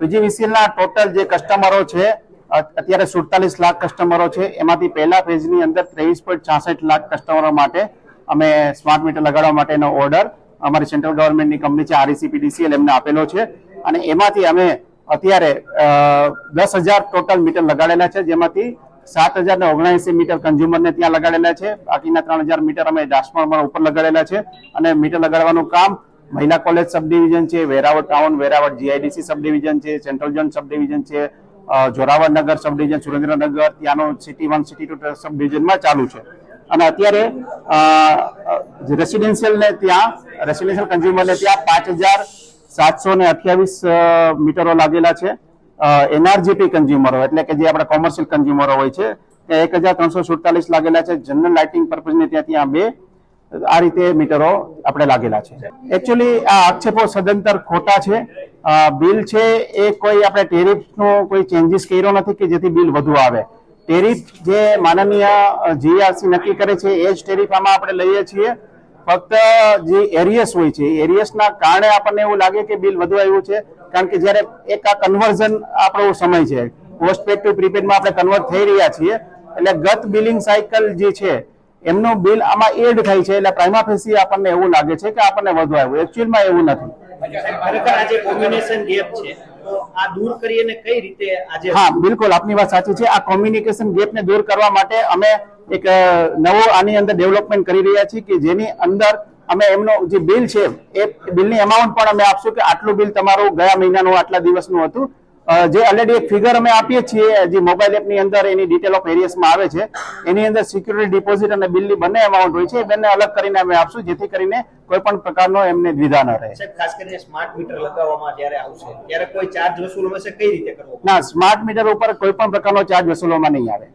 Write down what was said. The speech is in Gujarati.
પીજીવીસીએલ ના ટોટલ જે કસ્ટમરો છે અત્યારે સુડતાલીસ લાખ કસ્ટમરો છે. એમાંથી પહેલા ફેઝની અંદર ત્રેવીસ પોઈન્ટ છાસઠ લાખ કસ્ટમરો માટે અમે સ્માર્ટ મીટર લગાડવા માટેનો ઓર્ડર અમારી સેન્ટ્રલ ગવર્મેન્ટની કંપની છે આરઈસીપીડીસીએલ એમને આપેલો છે. અને એમાંથી અમે અત્યારે દસ હજાર ટોટલ મીટર લગાડેલા છે, જેમાંથી સાત હજાર ને ઓગણસી મીટર કન્ઝ્યુમરને ત્યાં લગાડેલા છે. બાકીના ત્રણ હજાર મીટર અમે ટ્રાન્સફોર્મર ઉપર લગાડેલા છે. અને મીટર લગાડવાનું કામ મહિલા કોલેજ સબ ડિવિઝન છે, Veraval town, Veraval GIDC sub division છે, સેન્ટ્રલ ઝોન સબ ડિવિઝન છે Joravarnagar sub division, Surendranagar, ત્યાંનો city one, city two sub ડિવિઝનમાં ચાલુ છે. અને અત્યારે રેસિડેન્શિયલ ને ત્યાં, રેસિડેન્શિયલ કન્ઝ્યુમર ને ત્યાં પાંચ હજાર સાતસો ને અઠ્યાવીસ મીટરો લાગેલા છે એનઆરજીપી કન્ઝ્યુમરો, એટલે કે જે આપણા કોમર્શિયલ કન્ઝ્યુમરો હોય છે, ત્યાં એક હજાર ત્રણસો સુડતાલીસ લાગેલા છે, જનરલ લાઇટિંગ પર્પઝને ત્યાં ત્યાં બે આ રીતે મીટરો આપણે લાગેલા છે. એકચ્યુઅલી આ આક્ષેપો સદંતર ખોટા છે. બિલ છે એ કોઈ આપણે ટેરિફનો કોઈ ચેન્જીસ કર્યો નથી કે જેથી બિલ વધુ આવે. ટેરિફ જે માનનીય જીઆરસી નક્કી કરે છે એ જ ટેરિફ આમાં આપણે લઈએ છીએ. ફક્ત જે એરિયસ હોય છે, એરિયસના કારણે આપણને એવું લાગે કે બિલ વધુ આવ્યું છે, કારણ કે જ્યારે એક આ કન્વર્ઝન આપણો સમય છે. પોસ્ટપેડ ટુ પ્રીપેડમાં આપણે કન્વર્ટ થઈ રહ્યા છીએ. એટલે ગત બિલિંગ સાયકલ જે છે એમનું બિલ આમાં એડ થાય છે એટલે પ્રાઇમા ફેસી આપણને એવું લાગે છે કે આપણને વધુ આવ્યું એકચ્યુઅલમાં એવું નથી. ખરેખર આજે કોમ્બિનેશન ગેપ છે આ દૂર કરીને કઈ રીતે આજે હા બિલકુલ આપની વાત સાચી છે. આ કોમ્યુનિકેશન ગેપને દૂર કરવા માટે અમે એક નવો આની અંદર ડેવલપમેન્ટ કરી રહ્યા છીએ કે જેની અંદર અમે એમનો જે બિલ છે એ બિલની અમાઉન્ટ પણ અમે આપશું કે આટલું બિલ તમારું ગયા મહિનાનું આટલા દિવસનું હતું. જે ઓલરેડી એક ફિગર અમે આપીએ છીએ જે મોબાઈલ એપની અંદર એની ડિટેલ ઓફ એરિયસમાં આવે છે એની અંદર સિક્યુરિટી ડિપોઝિટ અને બિલની બંને અમાઉન્ટ હોય છે એ બંને અલગ કરીને અમે આપશું જેથી કરીને કોઈ પણ પ્રકારનો એમને દ્વિધા ન રહે. સાહેબ ખાસ કરીને સ્માર્ટ મીટર લગાવવામાં જ્યારે આવશે ત્યારે કોઈ ચાર્જ વસૂલ હશે કઈ રીતે કરવો? ના સ્માર્ટ મીટર ઉપર કોઈ પણ પ્રકારનો ચાર્જ વસૂલવામાં નહીં આવે.